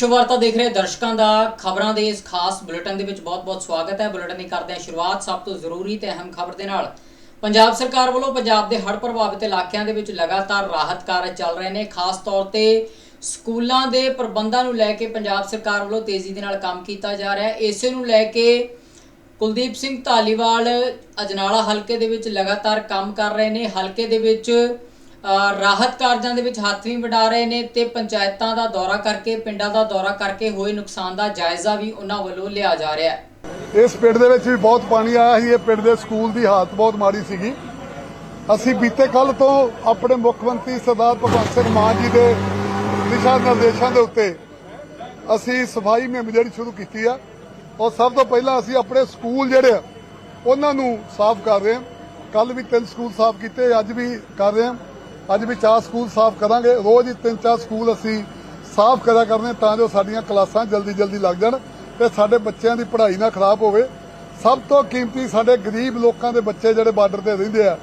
ਵਿਸ਼ਵ ਵਾਰਤਾ ਦੇਖ ਰਹੇ ਦਰਸ਼ਕਾਂ ਦਾ ਖਬਰਾਂ ਦੇ ਇਸ ਖਾਸ ਬੁਲੇਟਿਨ ਦੇ ਵਿੱਚ ਬਹੁਤ-ਬਹੁਤ ਸਵਾਗਤ ਹੈ। ਬੁਲੇਟਿਨ ਦੀ ਕਰਦੇ ਹਾਂ ਸ਼ੁਰੂਆਤ ਸਭ ਤੋਂ ਜ਼ਰੂਰੀ ਤੇ ਅਹਿਮ ਖਬਰ ਦੇ ਨਾਲ। ਪੰਜਾਬ ਸਰਕਾਰ ਵੱਲੋਂ ਪੰਜਾਬ ਦੇ ਹੜ੍ਹ ਪ੍ਰਭਾਵਿਤ ਇਲਾਕਿਆਂ ਦੇ ਵਿੱਚ ਲਗਾਤਾਰ ਰਾਹਤ ਕਾਰਜ ਚੱਲ ਰਹੇ ਨੇ। ਖਾਸ ਤੌਰ ਤੇ ਸਕੂਲਾਂ ਦੇ ਪ੍ਰਬੰਧਾਂ ਨੂੰ ਲੈ ਕੇ ਪੰਜਾਬ ਸਰਕਾਰ ਵੱਲੋਂ ਤੇਜ਼ੀ ਦੇ ਨਾਲ ਕੰਮ ਕੀਤਾ ਜਾ ਰਿਹਾ ਹੈ। ਇਸੇ ਨੂੰ ਲੈ ਕੇ ਕੁਲਦੀਪ ਸਿੰਘ ਧਾਲੀਵਾਲ ਅਜਨਾਲਾ ਹਲਕੇ ਦੇ ਵਿੱਚ ਲਗਾਤਾਰ ਕੰਮ ਕਰ ਰਹੇ ਨੇ। ਹਲਕੇ ਦੇ ਵਿੱਚ ਰਾਹਤ ਕਾਰਜਾਂ ਦੇ ਵਿੱਚ ਹੱਥ ਵੀ ਵਡਾ ਰਹੇ ਨੇ ਤੇ ਪੰਚਾਇਤਾਂ ਦਾ ਦੌਰਾ ਕਰਕੇ, ਪਿੰਡਾਂ ਦਾ ਦੌਰਾ ਕਰਕੇ ਹੋਏ ਨੁਕਸਾਨ ਦਾ ਜਾਇਜ਼ਾ ਵੀ ਉਹਨਾਂ ਵੱਲੋਂ ਲਿਆ ਜਾ ਰਿਹਾ ਹੈ। ਇਸ ਪਿੰਡ ਦੇ ਵਿੱਚ ਵੀ ਬਹੁਤ ਪਾਣੀ ਆਇਆ ਸੀ। ਇਹ ਪਿੰਡ ਦੇ ਸਕੂਲ ਦੀ ਹਾਲਤ ਬਹੁਤ ਮਾੜੀ ਸੀਗੀ। ਅਸੀਂ ਬੀਤੇ ਕੱਲ ਤੋਂ ਆਪਣੇ ਮੁੱਖ ਮੰਤਰੀ ਸਰਦਾਰ ਭਗਵੰਤ ਸਿੰਘ ਮਾਨ ਜੀ ਦੇ ਦਿਸ਼ਾ ਨਿਰਦੇਸ਼ਾਂ ਦੇ ਉੱਤੇ ਅਸੀਂ ਸਫ਼ਾਈ ਮੁਹਿੰਮ ਜਿਹੜੀ ਸ਼ੁਰੂ ਕੀਤੀ ਆ ਔਰ ਸਭ ਤੋਂ ਪਹਿਲਾਂ ਅਸੀਂ ਆਪਣੇ ਸਕੂਲ ਜਿਹੜੇ ਆ, ਉਹਨਾਂ ਨੂੰ ਸਾਫ਼ ਕਰ ਰਹੇ ਹਾਂ। ਕੱਲ ਵੀ ਤਿੰਨ ਸਕੂਲ ਸਾਫ਼ ਕੀਤੇ, ਅੱਜ ਵੀ ਕਰ ਰਹੇ ਹਾਂ। ਅੱਜ ਵੀ ਚਾਰ ਸਕੂਲ ਸਾਫ਼ ਕਰਾਂਗੇ। ਰੋਜ਼ ਹੀ ਤਿੰਨ ਚਾਰ ਸਕੂਲ ਅਸੀਂ ਸਾਫ਼ ਕਰਿਆ ਕਰਨੇ ਤਾਂ ਜੋ ਸਾਡੀਆਂ ਕਲਾਸਾਂ ਜਲਦੀ ਜਲਦੀ ਲੱਗ ਜਾਣ ਤੇ ਸਾਡੇ ਬੱਚਿਆਂ ਦੀ ਪੜ੍ਹਾਈ ਨਾ ਖਰਾਬ ਹੋਵੇ। ਸਭ ਤੋਂ ਕੀਮਤੀ ਸਾਡੇ ਗਰੀਬ ਲੋਕਾਂ ਦੇ ਬੱਚੇ ਜਿਹੜੇ ਬਾਰਡਰ ਤੇ ਰਹਿੰਦੇ ਆ,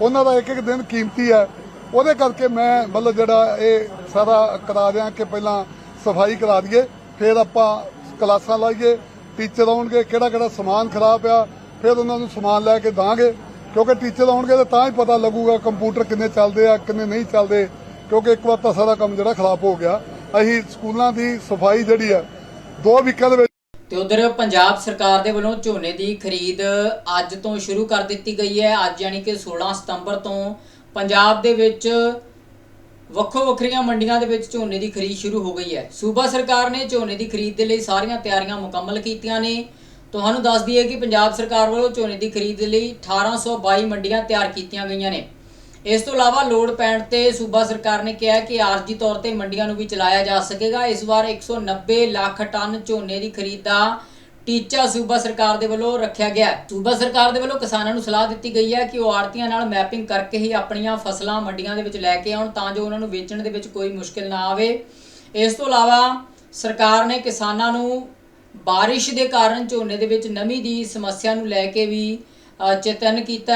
ਉਹਨਾਂ ਦਾ ਇੱਕ ਇੱਕ ਦਿਨ ਕੀਮਤੀ ਹੈ। ਉਹਦੇ ਕਰਕੇ ਮੈਂ ਮਤਲਬ ਜਿਹੜਾ ਇਹ ਸਾਰਾ ਕਰਾ ਦਿਆਂ ਕਿ ਪਹਿਲਾਂ ਸਫ਼ਾਈ ਕਰਾ ਦਈਏ, ਫਿਰ ਆਪਾਂ ਕਲਾਸਾਂ ਲਾਈਏ, ਟੀਚਰ ਆਉਣਗੇ ਕਿਹੜਾ ਕਿਹੜਾ ਸਮਾਨ ਖਰਾਬ ਆ, ਫਿਰ ਉਹਨਾਂ ਨੂੰ ਸਮਾਨ ਲੈ ਕੇ ਦਾਂਗੇ। ਕਿਉਂਕਿ ਟੀਚਰ ਆਉਣਗੇ ਤਾਂ ਤਾਂ ਹੀ ਪਤਾ ਲੱਗੂਗਾ ਕੰਪਿਊਟਰ ਕਿੰਨੇ ਚੱਲਦੇ ਆ, ਕਿੰਨੇ ਨਹੀਂ ਚੱਲਦੇ। ਕਿਉਂਕਿ ਇੱਕ ਵਾਰ ਤਾਂ ਸਾਰਾ ਕੰਮ ਜਿਹੜਾ ਖਰਾਬ ਹੋ ਗਿਆ। ਅਸੀਂ ਸਕੂਲਾਂ ਦੀ ਸਫ਼ਾਈ ਜਿਹੜੀ ਆ, ਦੋ ਵੀਕਾਂ ਦੇ ਵਿੱਚ ਤੇ ਉਧਰ ਪੰਜਾਬ ਸਰਕਾਰ ਦੇ ਵੱਲੋਂ ਝੋਨੇ ਦੀ ਖਰੀਦ ਅੱਜ ਤੋਂ ਸ਼ੁਰੂ ਕਰ ਦਿੱਤੀ ਗਈ ਹੈ। ਅੱਜ ਯਾਨੀ ਕਿ 16 ਸਤੰਬਰ ਤੋਂ ਪੰਜਾਬ ਦੇ ਵਿੱਚ ਵੱਖੋ ਵੱਖਰੀਆਂ ਮੰਡੀਆਂ ਦੇ ਵਿੱਚ ਝੋਨੇ ਦੀ ਖਰੀਦ ਸ਼ੁਰੂ ਹੋ ਗਈ ਹੈ। ਸੂਬਾ ਸਰਕਾਰ ਨੇ ਝੋਨੇ ਦੀ ਖਰੀਦ ਦੇ ਲਈ ਸਾਰੀਆਂ ਤਿਆਰੀਆਂ ਮੁਕੰਮਲ ਕੀਤੀਆਂ ਨੇ। ਤੁਹਾਨੂੰ ਦੱਸ ਦਈਏ ਕਿ ਪੰਜਾਬ ਸਰਕਾਰ ਵੱਲੋਂ ਝੋਨੇ ਦੀ ਖਰੀਦ ਦੇ ਲਈ 1822 ਮੰਡੀਆਂ ਤਿਆਰ ਕੀਤੀਆਂ ਗਈਆਂ ਨੇ। ਇਸ ਤੋਂ ਇਲਾਵਾ ਲੋੜ ਪੈਣ ਤੇ ਸੂਬਾ ਸਰਕਾਰ ਨੇ ਕਿਹਾ ਕਿ ਆਰਜੀ ਤੌਰ ਤੇ ਮੰਡੀਆਂ ਨੂੰ ਵੀ ਚਲਾਇਆ ਜਾ ਸਕੇਗਾ। ਇਸ ਵਾਰ 190 ਲੱਖ ਟਨ ਝੋਨੇ ਦੀ ਖਰੀਦ ਦਾ ਟੀਚਾ ਸੂਬਾ ਸਰਕਾਰ ਦੇ ਵੱਲੋਂ ਰੱਖਿਆ ਗਿਆ ਸੂਬਾ ਸਰਕਾਰ ਦੇ ਵੱਲੋਂ ਕਿਸਾਨਾਂ ਨੂੰ ਸਲਾਹ ਦਿੱਤੀ ਗਈ ਹੈ ਕਿ ਉਹ ਆੜਤੀਆਂ ਨਾਲ ਮੈਪਿੰਗ ਕਰਕੇ ਹੀ ਆਪਣੀਆਂ ਫਸਲਾਂ ਮੰਡੀਆਂ ਦੇ ਵਿੱਚ ਲੈ ਕੇ ਆਉਣ ਤਾਂ ਜੋ ਉਹਨਾਂ ਨੂੰ ਵੇਚਣ ਦੇ ਵਿੱਚ ਕੋਈ ਮੁਸ਼ਕਲ ਨਾ ਆਵੇ। ਇਸ ਤੋਂ ਇਲਾਵਾ ਸਰਕਾਰ ਨੇ ਕਿਸਾਨਾਂ ਨੂੰ ਬਾਰਿਸ਼ ਦੇ ਕਾਰਨ ਝੋਨੇ ਦੇ ਵਿੱਚ ਨਮੀ ਦੀ ਸਮੱਸਿਆ ਨੂੰ ਲੈ ਕੇ ਵੀ ਚੇਤਨ ਕੀਤਾ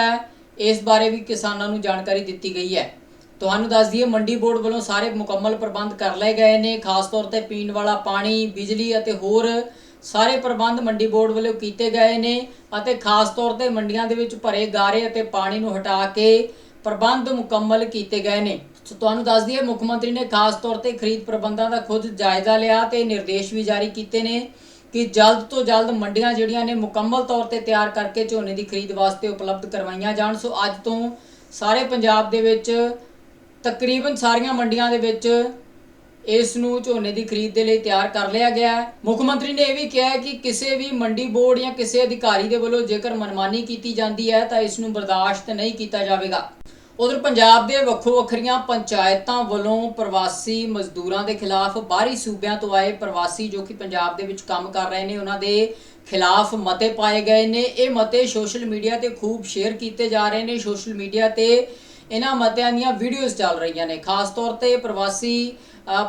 ਇਸ ਬਾਰੇ ਵੀ ਕਿਸਾਨਾਂ ਨੂੰ ਜਾਣਕਾਰੀ ਦਿੱਤੀ ਗਈ ਹੈ। ਤੁਹਾਨੂੰ ਦੱਸ ਦਈਏ, ਮੰਡੀ ਬੋਰਡ ਵੱਲੋਂ ਸਾਰੇ ਮੁਕੰਮਲ ਪ੍ਰਬੰਧ ਕਰ ਲਏ ਗਏ ਨੇ। ਖਾਸ ਤੌਰ ਤੇ ਪੀਣ ਵਾਲਾ ਪਾਣੀ, ਬਿਜਲੀ ਅਤੇ ਹੋਰ ਸਾਰੇ ਪ੍ਰਬੰਧ ਮੰਡੀ ਬੋਰਡ ਵੱਲੋਂ ਕੀਤੇ ਗਏ ਨੇ ਅਤੇ ਖਾਸ ਤੌਰ ਤੇ ਮੰਡੀਆਂ ਦੇ ਵਿੱਚ ਭਰੇ ਗਾਰੇ ਅਤੇ ਪਾਣੀ ਨੂੰ ਹਟਾ ਕੇ ਪ੍ਰਬੰਧ ਮੁਕੰਮਲ ਕੀਤੇ ਗਏ ਨੇ। ਸੋ ਤੁਹਾਨੂੰ ਦੱਸ ਦਈਏ, ਮੁੱਖ ਮੰਤਰੀ ਨੇ ਖਾਸ ਤੌਰ ਤੇ ਖਰੀਦ ਪ੍ਰਬੰਧਾਂ ਦਾ ਖੁਦ ਜਾਇਜ਼ਾ ਲਿਆ ਤੇ ਨਿਰਦੇਸ਼ ਵੀ ਜਾਰੀ ਕੀਤੇ ਨੇ। ਕਿ ਜਲਦ ਤੋਂ ਜਲਦ ਮੰਡੀਆਂ ਜਿਹੜੀਆਂ ਨੇ ਮੁਕੰਮਲ ਤੌਰ ਤੇ ਤਿਆਰ ਕਰਕੇ ਝੋਨੇ ਦੀ ਖਰੀਦ ਵਾਸਤੇ ਉਪਲਬਧ ਕਰਵਾਈਆਂ ਜਾਣ। ਸੋ ਅੱਜ ਤੋਂ ਸਾਰੇ ਪੰਜਾਬ ਦੇ ਵਿੱਚ ਤਕਰੀਬਨ ਸਾਰੀਆਂ ਮੰਡੀਆਂ ਦੇ ਵਿੱਚ ਇਸ ਨੂੰ ਝੋਨੇ ਦੀ ਖਰੀਦ ਦੇ ਲਈ ਤਿਆਰ ਕਰ ਲਿਆ ਗਿਆ ਹੈ। ਮੁੱਖ ਮੰਤਰੀ ਨੇ ਇਹ ਵੀ ਕਿਹਾ ਕਿ ਕਿਸੇ ਵੀ ਮੰਡੀ ਬੋਰਡ ਜਾਂ ਕਿਸੇ ਅਧਿਕਾਰੀ ਦੇ ਵੱਲੋਂ ਜੇਕਰ ਮਨਮਾਨੀ ਕੀਤੀ ਜਾਂਦੀ ਹੈ ਤਾਂ ਇਸ ਨੂੰ ਬਰਦਾਸ਼ਤ ਨਹੀਂ ਕੀਤਾ ਜਾਵੇਗਾ। ਉਧਰ ਪੰਜਾਬ ਦੇ ਵੱਖੋ ਵੱਖਰੀਆਂ ਪੰਚਾਇਤਾਂ ਵੱਲੋਂ ਪ੍ਰਵਾਸੀ ਮਜ਼ਦੂਰਾਂ ਦੇ ਖਿਲਾਫ ਬਾਹਰੀ ਸੂਬਿਆਂ ਤੋਂ ਆਏ ਪ੍ਰਵਾਸੀ ਜੋ ਕਿ ਪੰਜਾਬ ਦੇ ਵਿੱਚ ਕੰਮ ਕਰ ਰਹੇ ਨੇ, ਉਹਨਾਂ ਦੇ ਖਿਲਾਫ ਮਤੇ ਪਾਏ ਗਏ ਨੇ। ਇਹ ਮਤੇ ਸੋਸ਼ਲ ਮੀਡੀਆ ਤੇ ਖੂਬ ਸ਼ੇਅਰ ਕੀਤੇ ਜਾ ਰਹੇ ਨੇ। ਸੋਸ਼ਲ ਮੀਡੀਆ ਤੇ ਇਹਨਾਂ ਮਤਿਆਂ ਦੀਆਂ ਵੀਡੀਓਜ਼ ਚੱਲ ਰਹੀਆਂ ਨੇ। ਖਾਸ ਤੌਰ ਤੇ ਪ੍ਰਵਾਸੀ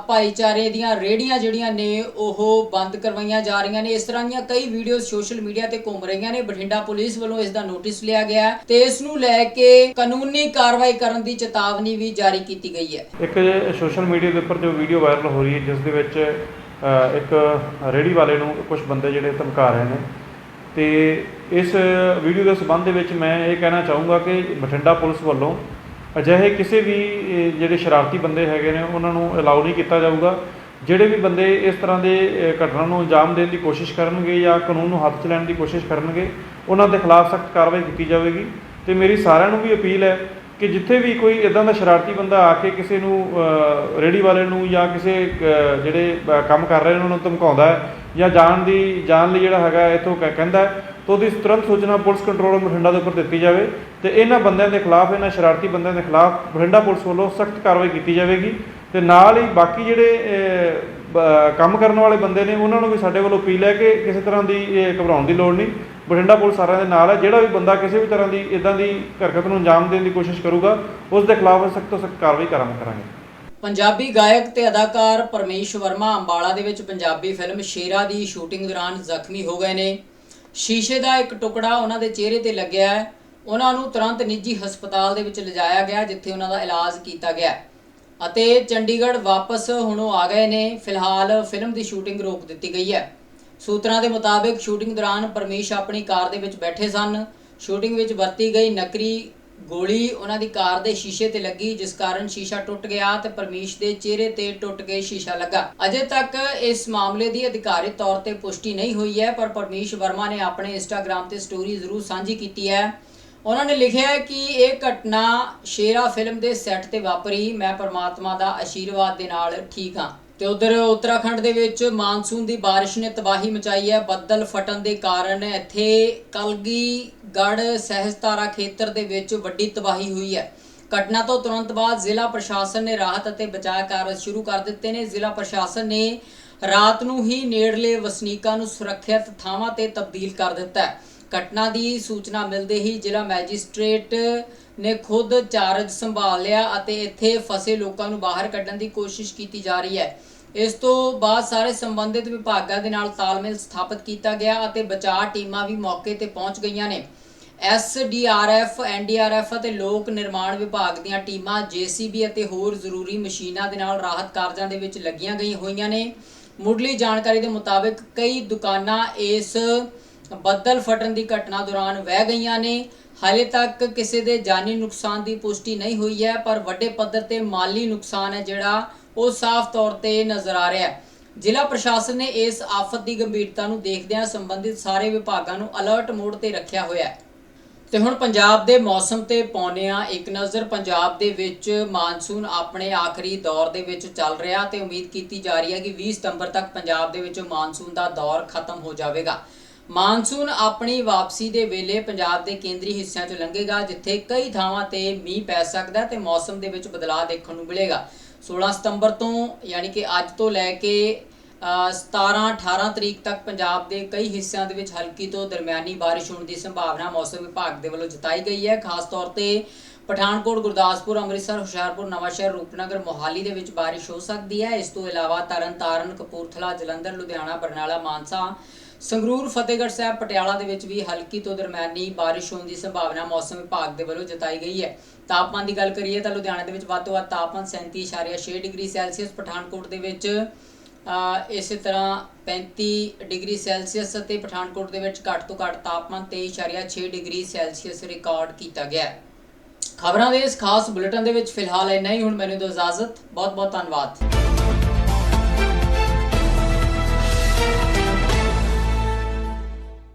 ਭਾਈਚਾਰੇ ਦੀਆਂ ਰੇੜੀਆਂ ਜਿਹੜੀਆਂ ਨੇ, ਉਹ ਬੰਦ ਕਰਵਾਈਆਂ ਜਾ ਰਹੀਆਂ ਨੇ। ਇਸ ਤਰ੍ਹਾਂ ਦੀਆਂ ਕਈ ਵੀਡੀਓਜ਼ ਸੋਸ਼ਲ ਮੀਡੀਆ ਤੇ ਘੁੰਮ ਰਹੀਆਂ ਨੇ। ਬਠਿੰਡਾ ਪੁਲਿਸ ਵੱਲੋਂ ਇਸ ਦਾ ਨੋਟਿਸ ਲਿਆ ਗਿਆ ਹੈ ਤੇ ਇਸ ਨੂੰ ਲੈ ਕੇ ਕਾਨੂੰਨੀ ਕਾਰਵਾਈ ਕਰਨ ਦੀ ਚੇਤਾਵਨੀ ਵੀ ਜਾਰੀ ਕੀਤੀ ਗਈ ਹੈ। ਇੱਕ ਸੋਸ਼ਲ ਮੀਡੀਆ ਦੇ ਉੱਪਰ ਜੋ ਵੀਡੀਓ ਵਾਇਰਲ ਹੋ ਰਹੀ ਹੈ, ਜਿਸ ਦੇ ਵਿੱਚ ਇੱਕ ਰੇੜੀ ਵਾਲੇ ਨੂੰ ਕੁਝ ਬੰਦੇ ਜਿਹੜੇ ਧਮਕਾ ਰਹੇ ਨੇ। ਤੇ ਇਸ ਵੀਡੀਓ ਦੇ ਸਬੰਧ ਦੇ ਵਿੱਚ ਮੈਂ ਇਹ ਕਹਿਣਾ ਚਾਹੂੰਗਾ ਕਿ ਬਠਿੰਡਾ ਪੁਲਿਸ ਵੱਲੋਂ ਅਜਿਹੇ ਕਿਸੇ ਵੀ ਜਿਹੜੇ ਸ਼ਰਾਰਤੀ ਬੰਦੇ ਹੈਗੇ ਨੇ ਉਹਨਾਂ ਨੂੰ ਅਲਾਉ ਨਹੀਂ ਕੀਤਾ ਜਾਊਗਾ। ਜਿਹੜੇ ਵੀ ਬੰਦੇ ਇਸ ਤਰ੍ਹਾਂ ਦੇ ਘਟਨਾ ਨੂੰ ਅੰਜਾਮ ਦੇਣ ਦੀ ਕੋਸ਼ਿਸ਼ ਕਰਨਗੇ ਜਾਂ ਕਾਨੂੰਨ ਨੂੰ ਹੱਥ 'ਚ ਲੈਣ ਦੀ ਕੋਸ਼ਿਸ਼ ਕਰਨਗੇ ਉਹਨਾਂ ਦੇ ਖਿਲਾਫ ਸਖਤ ਕਾਰਵਾਈ ਕੀਤੀ ਜਾਵੇਗੀ। ਤੇ ਮੇਰੀ ਸਾਰਿਆਂ ਨੂੰ ਵੀ ਅਪੀਲ ਹੈ ਕਿ ਜਿੱਥੇ ਵੀ ਕੋਈ ਇਦਾਂ ਦਾ ਸ਼ਰਾਰਤੀ ਬੰਦਾ ਆ ਕੇ ਕਿਸੇ ਨੂੰ ਅ, ਰੇਹੜੀ ਵਾਲੇ ਨੂੰ ਜਾਂ ਕਿਸੇ ਜਿਹੜੇ ਕੰਮ ਕਰ ਰਹੇ ਨੇ ਉਹਨਾਂ ਨੂੰ ਧਮਕਾਉਂਦਾ ਹੈ ਜਾਂ ਜਾਣ ਦੀ ਜਾਣ ਲਈ ਜਿਹੜਾ ਹੈਗਾ ਇਥੋਂ ਕਹਿੰਦਾ ਹੈ ਤਾਂ ਉਹਦੀ ਤੁਰੰਤ ਸੂਚਨਾ ਪੁਲਿਸ ਕੰਟਰੋਲ ਰੂਮ ਬਠਿੰਡਾ ਦੇ ਉੱਪਰ ਦਿੱਤੀ ਜਾਵੇ ਤੇ ਇਹਨਾਂ ਬੰਦਿਆਂ ਦੇ ਖਿਲਾਫ, ਇਹਨਾਂ ਸ਼ਰਾਰਤੀ ਬੰਦਿਆਂ ਦੇ ਖਿਲਾਫ ਬਠਿੰਡਾ ਪੁਲਿਸ ਵੱਲੋਂ ਸਖਤ ਕਾਰਵਾਈ ਕੀਤੀ ਜਾਵੇਗੀ ਤੇ ਨਾਲ ਹੀ ਬਾਕੀ ਜਿਹੜੇ ਕੰਮ ਕਰਨ ਵਾਲੇ ਬੰਦੇ ਨੇ, ਉਹਨਾਂ ਨੂੰ ਵੀ ਸਾਡੇ ਵੱਲੋਂ ਅਪੀਲ ਹੈ ਕਿ ਕਿਸੇ ਤਰ੍ਹਾਂ ਦੀ, ਇਹ, ਘਬਰਾਉਣ ਦੀ ਲੋੜ ਨਹੀਂ। ਬਠਿੰਡਾ ਪੁਲਿਸ ਸਾਰਿਆਂ ਦੇ ਨਾਲ ਹੈ, ਜਿਹੜਾ ਵੀ ਬੰਦਾ ਕਿਸੇ ਵੀ ਤਰ੍ਹਾਂ ਦੀ ਇਦਾਂ ਦੀ ਹਰਕਤ ਨੂੰ ਅੰਜਾਮ ਦੇਣ ਦੀ ਕੋਸ਼ਿਸ਼ ਕਰੂਗਾ, ਉਸ ਦੇ ਖਿਲਾਫ ਸਖਤ ਤੋਂ ਸਖਤ ਕਾਰਵਾਈ ਕਰਾਂਗੇ ਕਰਾਂਗੇ। ਪੰਜਾਬੀ ਗਾਇਕ ਤੇ ਅਦਾਕਾਰ ਪਰਮੇਸ਼ ਵਰਮਾ ਅੰਬਾਲਾ ਦੇ ਵਿੱਚ ਪੰਜਾਬੀ ਫਿਲਮ ਸ਼ੇਰਾ ਦੀ ਸ਼ੂਟਿੰਗ ਦੌਰਾਨ ਜ਼ਖਮੀ ਹੋ ਗਏ ਨੇ। ਸ਼ੀਸ਼ੇ ਦਾ ਇੱਕ ਟੁਕੜਾ ਉਹਨਾਂ ਦੇ ਚਿਹਰੇ ਤੇ ਲੱਗਿਆ ਹੈ। ਉਹਨਾਂ ਨੂੰ ਤੁਰੰਤ ਨਿੱਜੀ ਹਸਪਤਾਲ ਦੇ ਵਿੱਚ ਲਿਜਾਇਆ ਗਿਆ, ਜਿੱਥੇ ਉਹਨਾਂ ਦਾ ਇਲਾਜ ਕੀਤਾ ਗਿਆ। ਅਤੇ ਚੰਡੀਗੜ੍ਹ ਵਾਪਸ ਹੁਣ ਉਹ ਆ ਗਏ ਨੇ। ਫਿਲਹਾਲ ਫਿਲਮ ਦੀ ਸ਼ੂਟਿੰਗ ਰੋਕ ਦਿੱਤੀ ਗਈ ਹੈ। ਸੂਤਰਾਂ ਦੇ ਮੁਤਾਬਿਕ ਸ਼ੂਟਿੰਗ ਦੌਰਾਨ ਪਰਮੇਸ਼ ਆਪਣੀ ਕਾਰ ਦੇ ਵਿੱਚ ਬੈਠੇ ਸਨ। ਸ਼ੂਟਿੰਗ ਵਿੱਚ ਵਰਤੀ ਗਈ ਨਕਰੀ ਗੋਲੀ ਉਹਨਾਂ ਦੀ ਕਾਰ ਦੇ ਸ਼ੀਸ਼ੇ ਤੇ ਲੱਗੀ, ਜਿਸ ਕਾਰਨ ਸ਼ੀਸ਼ਾ ਟੁੱਟ ਗਿਆ ਤੇ ਪਰਮੇਸ਼ ਦੇ ਚਿਹਰੇ ਤੇ ਟੁੱਟ ਕੇ ਸ਼ੀਸ਼ਾ ਲੱਗਾ। ਅਜੇ ਤੱਕ ਇਸ ਮਾਮਲੇ ਦੀ ਅਧਿਕਾਰਿਤ ਤੌਰ ਤੇ ਪੁਸ਼ਟੀ ਨਹੀਂ ਹੋਈ ਹੈ, ਪਰ ਪਰਮੇਸ਼ ਵਰਮਾ ਨੇ ਆਪਣੇ ਇੰਸਟਾਗ੍ਰam ਤੇ ਸਟੋਰੀ ਜ਼ਰੂਰ ਸਾਂਝੀ ਕੀਤੀ ਹੈ। ਉਹਨਾਂ ਨੇ ਲਿਖਿਆ ਹੈ ਕਿ ਇਹ ਘਟਨਾ ਸ਼ੇਰਾ ਫਿਲਮ ਦੇ ਸੈੱਟ ਤੇ ਵਾਪਰੀ। ਮੈਂ ਪਰਮਾਤਮਾ ਦਾ ਆਸ਼ੀਰਵਾਦ ਦੇ ਨਾਲ ਠੀਕ ਹਾਂ। ਤੇ ਉਧਰ ਉੱਤਰਾਖੰਡ ਦੇ ਵਿੱਚ ਮਾਨਸੂਨ ਦੀ ਬਾਰਿਸ਼ ਨੇ ਤਬਾਹੀ ਮਚਾਈ ਹੈ। ਬੱਦਲ ਫਟਣ ਦੇ ਕਾਰਨ ਇੱਥੇ ਕਲਗੀਗੜ ਸਹਿਜਤਾਰਾ ਖੇਤਰ ਦੇ ਵਿੱਚ ਵੱਡੀ ਤਬਾਹੀ ਹੋਈ ਹੈ। ਘਟਨਾ ਤੋਂ ਤੁਰੰਤ ਬਾਅਦ ਜ਼ਿਲ੍ਹਾ ਪ੍ਰਸ਼ਾਸਨ ਨੇ ਰਾਹਤ ਅਤੇ ਬਚਾਅ ਕਾਰਜ ਸ਼ੁਰੂ ਕਰ ਦਿੱਤੇ ਨੇ। ਜ਼ਿਲ੍ਹਾ ਪ੍ਰਸ਼ਾਸਨ ਨੇ ਰਾਤ ਨੂੰ ਹੀ ਨੇੜਲੇ ਵਸਨੀਕਾਂ ਨੂੰ ਸੁਰੱਖਿਅਤ ਥਾਵਾਂ ਤੇ ਤਬਦੀਲ ਕਰ ਦਿੱਤਾ ਹੈ। ਘਟਨਾ ਦੀ ਸੂਚਨਾ ਮਿਲਦੇ ਹੀ ਜ਼ਿਲ੍ਹਾ ਮੈਜਿਸਟ੍ਰੇਟ ਨੇ ਖੁਦ ਚਾਰਜ ਸੰਭਾਲ ਲਿਆ ਅਤੇ ਇੱਥੇ ਫਸੇ ਲੋਕਾਂ ਨੂੰ ਬਾਹਰ ਕੱਢਣ ਦੀ ਕੋਸ਼ਿਸ਼ ਕੀਤੀ ਜਾ ਰਹੀ ਹੈ। ਇਸ ਤੋਂ ਬਾਅਦ ਸਾਰੇ ਸੰਬੰਧਿਤ ਵਿਭਾਗਾਂ ਦੇ ਨਾਲ ਤਾਲਮੇਲ ਸਥਾਪਿਤ ਕੀਤਾ ਗਿਆ ਅਤੇ ਬਚਾਅ ਟੀਮਾਂ ਵੀ ਮੌਕੇ ਤੇ ਪਹੁੰਚ ਗਈਆਂ ਨੇ। ਐਸਡੀਆਰਐਫ ਐਨਡੀਆਰਐਫ ਅਤੇ ਲੋਕ ਨਿਰਮਾਣ ਵਿਭਾਗ ਦੀਆਂ ਟੀਮਾਂ ਜੀਸੀਬੀ ਅਤੇ ਹੋਰ ਜ਼ਰੂਰੀ ਮਸ਼ੀਨਾਂ ਦੇ ਨਾਲ ਰਾਹਤ ਕਾਰਜਾਂ ਦੇ ਵਿੱਚ ਲੱਗੀਆਂ ਗਈਆਂ ਹੋਈਆਂ ਨੇ। ਮੁੱਢਲੀ ਜਾਣਕਾਰੀ ਦੇ ਮੁਤਾਬਿਕ ਕਈ ਦੁਕਾਨਾਂ ਇਸ ਬੱਦਲ ਫਟਣ ਦੀ ਘਟਨਾ ਦੌਰਾਨ ਵਹਿ ਗਈਆਂ ਨੇ। ਹਾਲੇ ਤੱਕ ਕਿਸੇ ਦੇ ਜਾਨੀ ਨੁਕਸਾਨ ਦੀ ਪੁਸ਼ਟੀ ਨਹੀਂ ਹੋਈ ਹੈ, ਪਰ ਵੱਡੇ ਪੱਧਰ ਤੇ ਮਾਲੀ ਨੁਕਸਾਨ ਹੈ ਜਿਹੜਾ ਉਹ ਸਾਫ਼ ਤੌਰ ਤੇ ਨਜ਼ਰ ਆ ਰਿਹਾ ਹੈ। ਜ਼ਿਲ੍ਹਾ ਪ੍ਰਸ਼ਾਸਨ ਨੇ ਇਸ ਆਫਤ ਦੀ ਗੰਭੀਰਤਾ ਨੂੰ ਦੇਖਦਿਆਂ ਸੰਬੰਧਿਤ ਸਾਰੇ ਵਿਭਾਗਾਂ ਨੂੰ ਅਲਰਟ ਮੋਡ ਤੇ ਰੱਖਿਆ ਹੋਇਆ ਹੈ। ਤੇ ਹੁਣ ਪੰਜਾਬ ਦੇ ਮੌਸਮ ਤੇ ਪਾਉਂਦੇ ਆ ਇੱਕ ਨਜ਼ਰ, ਪੰਜਾਬ ਦੇ ਵਿੱਚ ਮਾਨਸੂਨ ਆਪਣੇ ਆਖਰੀ ਦੌਰ ਦੇ ਵਿੱਚ ਚੱਲ ਰਿਹਾ ਤੇ ਉਮੀਦ ਕੀਤੀ ਜਾ ਰਹੀ ਹੈ ਕਿ 20 ਸਤੰਬਰ ਤੱਕ ਪੰਜਾਬ ਦੇ ਵਿੱਚ ਮਾਨਸੂਨ ਦਾ ਦੌਰ ਖਤਮ ਹੋ ਜਾਵੇਗਾ। ਮਾਨਸੂਨ ਆਪਣੀ ਵਾਪਸੀ ਦੇ ਵੇਲੇ ਪੰਜਾਬ ਦੇ ਕੇਂਦਰੀ ਹਿੱਸਿਆਂ 'ਚ ਲੰਘੇਗਾ ਜਿੱਥੇ ਕਈ ਥਾਵਾਂ ਤੇ ਮੀਂਹ ਪੈ ਸਕਦਾ ਹੈ ਤੇ ਮੌਸਮ ਦੇ ਵਿੱਚ ਬਦਲਾਅ ਦੇਖਣ ਨੂੰ ਮਿਲੇਗਾ। 16 ਸਤੰਬਰ ਤੋਂ ਯਾਨੀ ਕਿ ਅੱਜ ਤੋਂ ਲੈ ਕੇ ਅ, 17 18 ਤਰੀਕ ਤੱਕ ਪੰਜਾਬ ਦੇ ਕਈ ਹਿੱਸਿਆਂ ਦੇ ਵਿੱਚ ਹਲਕੀ ਤੋਂ ਦਰਮਿਆਨੀ ਬਾਰਿਸ਼ ਹੋਣ ਦੀ ਸੰਭਾਵਨਾ ਮੌਸਮ ਵਿਭਾਗ ਦੇ ਵੱਲੋਂ ਜਤਾਈ ਗਈ ਹੈ। ਖਾਸ ਤੌਰ ਤੇ ਪਠਾਨਕੋਟ ਗੁਰਦਾਸਪੁਰ ਅੰਮ੍ਰਿਤਸਰ ਹੁਸ਼ਿਆਰਪੁਰ ਨਵਾਂਸ਼ਹਿਰ ਰੂਪਨਗਰ ਮੋਹਾਲੀ ਦੇ ਵਿੱਚ ਬਾਰਿਸ਼ ਹੋ ਸਕਦੀ ਹੈ। ਇਸ ਤੋਂ ਇਲਾਵਾ ਤਰਨਤਾਰਨ ਕਪੂਰਥਲਾ ਜਲੰਧਰ ਲੁਧਿਆਣਾ ਬਰਨਾਲਾ ਮਾਨਸਾ ਸੰਗਰੂਰ ਫਤਿਹਗੜ੍ਹ ਸਾਹਿਬ ਪਟਿਆਲਾ ਦੇ ਵਿੱਚ ਵੀ ਹਲਕੀ ਤੋਂ ਦਰਮਿਆਨੀ ਬਾਰਿਸ਼ ਹੋਣ ਦੀ ਸੰਭਾਵਨਾ ਮੌਸਮ ਵਿਭਾਗ ਦੇ ਵੱਲੋਂ ਜਤਾਈ ਗਈ ਹੈ। ਤਾਪਮਾਨ ਦੀ ਗੱਲ ਕਰੀਏ ਤਾਂ ਲੁਧਿਆਣਾ ਦੇ ਵਿੱਚ ਵੱਧ ਤੋਂ ਵੱਧ ਤਾਪਮਾਨ 37.6 ਡਿਗਰੀ ਸੈਲਸੀਅਸ ਪਠਾਨਕੋਟ ਦੇ ਵਿੱਚ ਅ, ਇਸੇ ਤਰ੍ਹਾਂ 35 ਡਿਗਰੀ ਸੈਲਸੀਅਸ ਅਤੇ ਪਠਾਨਕੋਟ ਦੇ ਵਿੱਚ ਘੱਟ ਤੋਂ ਘੱਟ ਤਾਪਮਾਨ 23.6 ਡਿਗਰੀ ਸੈਲਸੀਅਸ ਰਿਕਾਰਡ ਕੀਤਾ ਗਿਆ ਖਬਰਾਂ ਦੇ ਇਸ ਖਾਸ ਬੁਲੇਟਿਨ ਦੇ ਵਿੱਚ ਫਿਲਹਾਲ ਇੰਨਾ ਹੀ। ਹੁਣ ਮੈਨੂੰ ਦਿਓ ਇਜਾਜ਼ਤ। ਬਹੁਤ ਬਹੁਤ ਧੰਨਵਾਦ।